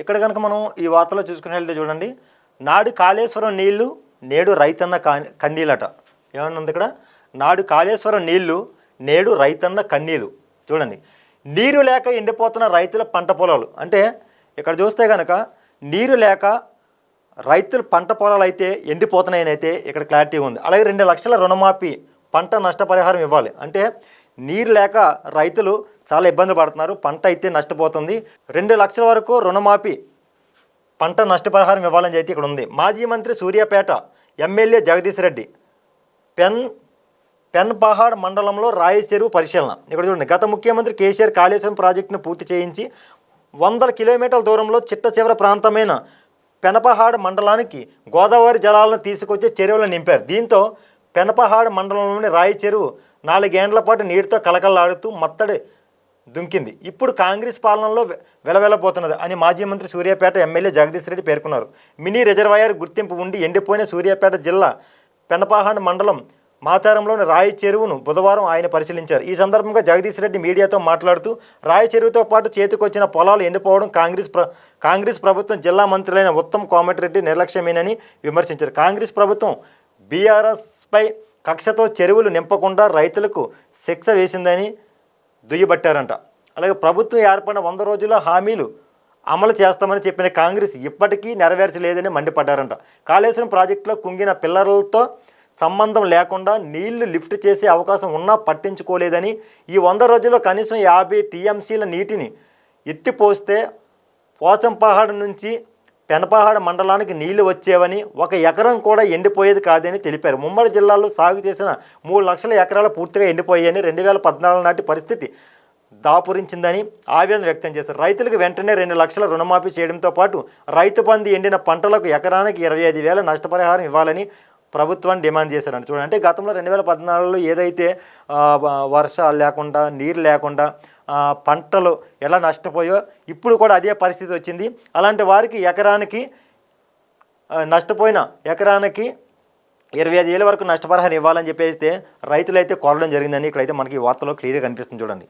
ఇక్కడ కనుక మనం ఈ వార్తలో చూసుకుని చూడండి నాడు కాళేశ్వరం నీళ్ళు నేడు రైతన్న కా- కన్నీలట ఏమన్నా ఇక్కడ? నాడు కాళేశ్వరం నీళ్ళు నేడు రైతన్న కన్నీలు చూడండి నీరు లేక ఎండిపోతున్న రైతుల పంట పొలాలు. అంటే ఇక్కడ చూస్తే కనుక నీరు లేక రైతులు పంట పొలాలు అయితే ఎండిపోతున్నాయని అయితే ఇక్కడ క్లారిటీ ఉంది. అలాగే రెండు లక్షల రుణమాఫీ పంట నష్టపరిహారం ఇవ్వాలి. అంటే నీరు లేక రైతులు చాలా ఇబ్బంది పడుతున్నారు. పంట అయితే నష్టపోతుంది. రెండు లక్షల వరకు రుణమాఫీ పంట నష్టపరిహారం ఇవ్వాలని అయితే ఇక్కడ ఉంది. మాజీ మంత్రి Suryapet MLA Jagadish Reddy pen Penpahad మండలంలో రాయచెరువు పరిశీలన. ఇక్కడ చూడండి గత ముఖ్యమంత్రి కేసీఆర్ కాళేశ్వరం ప్రాజెక్టును పూర్తి చేయించి వందల కిలోమీటర్ల దూరంలో చిట్ట చివర ప్రాంతమైన పెనపహాడ్ మండలానికి గోదావరి జలాలను తీసుకొచ్చి చెరువులను నింపారు. దీంతో పెనపహాడ్ మండలంలోని రాయి చెరువు నాలుగేండ్ల పాటు నీటితో కలకలాడుతూ మత్తడి దుంకింది. ఇప్పుడు కాంగ్రెస్ పాలనలో వెలవెలబోతున్నది అని మాజీ మంత్రి సూర్యాపేట ఎమ్మెల్యే జగదీష్ రెడ్డి పేర్కొన్నారు. మినీ రిజర్వాయర్ గుర్తింపు ఉండి ఎండిపోయిన సూర్యాపేట జిల్లా పెనపాహాన్ మండలం మాచారంలోని రాయి చెరువును బుధవారం ఆయన పరిశీలించారు. ఈ సందర్భంగా జగదీష్ రెడ్డి మీడియాతో మాట్లాడుతూ రాయి చెరువుతో పాటు చేతికొచ్చిన పొలాలు ఎండిపోవడం కాంగ్రెస్ ప్ర కాంగ్రెస్ ప్రభుత్వం జిల్లా మంత్రులైన ఉత్తమ్ కోమటిరెడ్డి నిర్లక్ష్యమేనని విమర్శించారు. కాంగ్రెస్ ప్రభుత్వం బీఆర్ఎస్పై కక్షతో చెరువులు నింపకుండా రైతులకు శిక్ష వేసిందని దుయ్యబట్టారంట. అలాగే ప్రభుత్వం ఏర్పడిన వంద రోజుల హామీలు అమలు చేస్తామని చెప్పిన కాంగ్రెస్ ఇప్పటికీ నెరవేర్చలేదని మండిపడ్డారంట. కాళేశ్వరం ప్రాజెక్టులో కుంగిన పిల్లర్లతో సంబంధం లేకుండా నీళ్ళు లిఫ్ట్ చేసే అవకాశం ఉన్నా పట్టించుకోలేదని ఈ వంద రోజుల్లో కనీసం యాభై టీఎంసీల నీటిని ఎత్తిపోస్తే పోచంపహాడ్ నుంచి పెనపహాడ మండలానికి నీళ్ళు వచ్చేవని ఒక ఎకరం కూడా ఎండిపోయేది కాదని తెలిపారు. ముమ్మడి జిల్లాలో సాగు చేసిన మూడు లక్షల ఎకరాలు పూర్తిగా ఎండిపోయాయని రెండు వేల పద్నాలుగు నాటి పరిస్థితి దాపురించిందని ఆవేదన వ్యక్తం చేశారు. రైతులకు వెంటనే రెండు లక్షల రుణమాఫీ చేయడంతో పాటు రైతు బంధు ఎండిన పంటలకు ఎకరానికి ఇరవై ఐదు వేల నష్టపరిహారం ఇవ్వాలని ప్రభుత్వాన్ని డిమాండ్ చేశారని చూడండి అంటే గతంలో రెండు వేల పద్నాలుగులో ఏదైతే వర్షాలు లేకుండా నీరు లేకుండా పంటలు ఎలా నష్టపోయో ఇప్పుడు కూడా అదే పరిస్థితి వచ్చింది. అలాంటి వారికి ఎకరానికి నష్టపోయిన ఎకరానికి ఇరవై ఐదు వేల వరకు నష్టపరిహారం ఇవ్వాలని చెప్పేస్తే రైతులైతే కోరడం జరిగిందని ఇక్కడైతే మనకి వార్తలో క్లియర్గా కనిపిస్తుంది చూడండి.